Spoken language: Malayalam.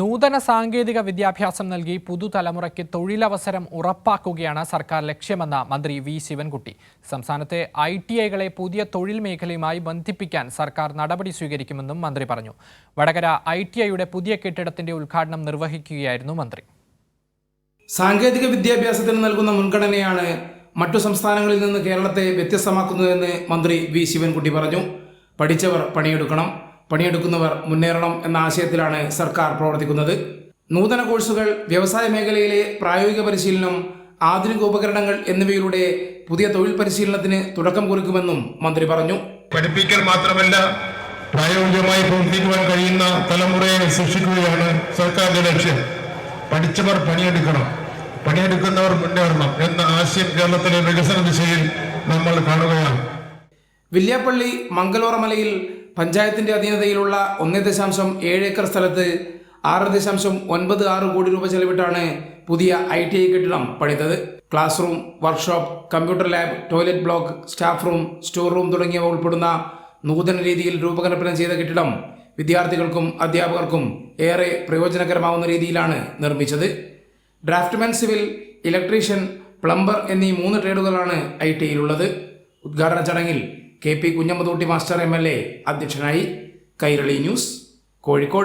നൂതന സാങ്കേതിക വിദ്യാഭ്യാസം നൽകി പുതുതലമുറയ്ക്ക് തൊഴിലവസരം ഉറപ്പാക്കുകയാണ് സർക്കാർ ലക്ഷ്യമെന്ന മന്ത്രി വി ശിവൻകുട്ടി. സംസ്ഥാനത്തെ ഐ ടി ഐകളെ പുതിയ തൊഴിൽ മേഖലയുമായി ബന്ധിപ്പിക്കാൻ സർക്കാർ നടപടി സ്വീകരിക്കുമെന്നും മന്ത്രി പറഞ്ഞു. വടകര ഐ ടി ഐയുടെ പുതിയ കെട്ടിടത്തിന്റെ ഉദ്ഘാടനം നിർവഹിക്കുകയായിരുന്നു മന്ത്രി. സാങ്കേതിക വിദ്യാഭ്യാസത്തിന് നൽകുന്ന മുൻഗണനയാണ് മറ്റു സംസ്ഥാനങ്ങളിൽ നിന്ന് കേരളത്തെ വ്യത്യസ്തമാക്കുന്നതെന്ന് മന്ത്രി വി ശിവൻകുട്ടി പറഞ്ഞു. പഠിച്ചവർ പണിയെടുക്കണം. പണിയെടുക്കുന്നവർ മുന്നേറണം എന്ന ആശയത്തിലാണ് സർക്കാർ പ്രവർത്തിക്കുന്നത്. നൂതന കോഴ്സുകൾ വ്യവസായ മേഖലയിലെ പ്രായോഗിക പരിശീലനം ആധുനിക ഉപകരണങ്ങൾ എന്നിവയിലൂടെ പുതിയ തൊഴിൽ പരിശീലനത്തിന് തുടക്കം കുറിക്കുമെന്നും മന്ത്രി പറഞ്ഞു. പഠിപ്പിക്കൽ മാത്രമല്ല പ്രായോഗികമായി പ്രവർത്തിക്കുവാൻ കഴിയുന്ന തലമുറയെ സൃഷ്ടിക്കുകയാണ് സർക്കാരിന്റെ ലക്ഷ്യം. പഠിച്ചവർ പണിയെടുക്കണം. പണിയെടുക്കുന്നവർ മുന്നേറണം എന്ന ആശയം കേരളത്തിലെ വികസന ദിശയിൽ നമ്മൾ കാണുകയാണ് വില്യാപ്പള്ളി മംഗലോറമലയിൽ പഞ്ചായത്തിന്റെ അധീനതയിലുള്ള ഒന്നേ ദശാംശം ഏഴ് ഏക്കർ സ്ഥലത്ത് ആറ് ദശാംശം ഒൻപത് ആറ് കോടി രൂപ ചെലവിട്ടാണ് പുതിയ ഐ ടി ഐ കെട്ടിടം പണിതത്. Class room workshop computer lab toilet block staff room store room തുടങ്ങിയവ ഉൾപ്പെടുന്ന നൂതന രീതിയിൽ രൂപകൽപ്പന ചെയ്ത കെട്ടിടം വിദ്യാർത്ഥികൾക്കും അധ്യാപകർക്കും ഏറെ പ്രയോജനകരമാവുന്ന രീതിയിലാണ് നിർമ്മിച്ചത്. ഡ്രാഫ്റ്റ്മാൻ സിവിൽ ഇലക്ട്രീഷ്യൻ പ്ലംബർ എന്നീ മൂന്ന് ട്രേഡുകളാണ് ഐ ടി ഐയിലുള്ളത്. ഉദ്ഘാടന ചടങ്ങിൽ K P Kunhammadkutty master M L A അധ്യക്ഷനായി കൈരളി ന്യൂസ് കോഴിക്കോട്.